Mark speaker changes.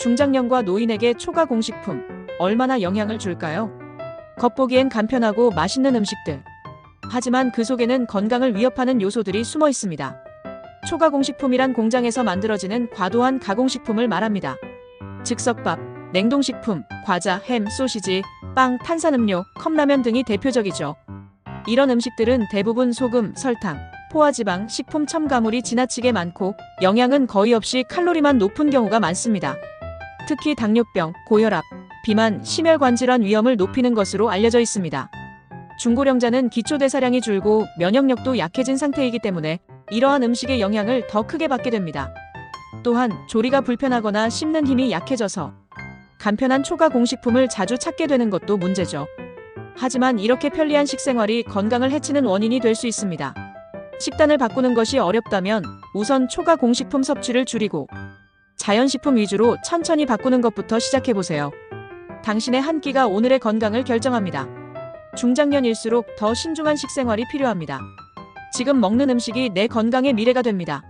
Speaker 1: 중장년과 노인에게 초과 공식품 얼마나 영향을 줄까요? 겉보기엔 간편하고 맛있는 음식들. 하지만 그 속에는 건강을 위협하는 요소들이 숨어 있습니다. 초과 공식품이란 공장에서 만들어지는 과도한 가공식품을 말합니다. 즉석밥, 냉동식품, 과자, 햄, 소시지, 빵, 탄산음료, 컵라면 등이 대표적이죠. 이런 음식들은 대부분 소금, 설탕, 포화지방, 식품 첨가물이 지나치게 많고 영양은 거의 없이 칼로리만 높은 경우가 많습니다. 특히 당뇨병, 고혈압, 비만, 심혈관 질환 위험을 높이는 것으로 알려져 있습니다. 중고령자는 기초대사량이 줄고 면역력도 약해진 상태이기 때문에 이러한 음식의 영향을 더 크게 받게 됩니다. 또한 조리가 불편하거나 씹는 힘이 약해져서 간편한 초과 공식품을 자주 찾게 되는 것도 문제죠. 하지만 이렇게 편리한 식생활이 건강을 해치는 원인이 될 수 있습니다. 식단을 바꾸는 것이 어렵다면 우선 초과 공식품 섭취를 줄이고 자연식품 위주로 천천히 바꾸는 것부터 시작해보세요. 당신의 한 끼가 오늘의 건강을 결정합니다. 중장년일수록 더 신중한 식생활이 필요합니다. 지금 먹는 음식이 내 건강의 미래가 됩니다.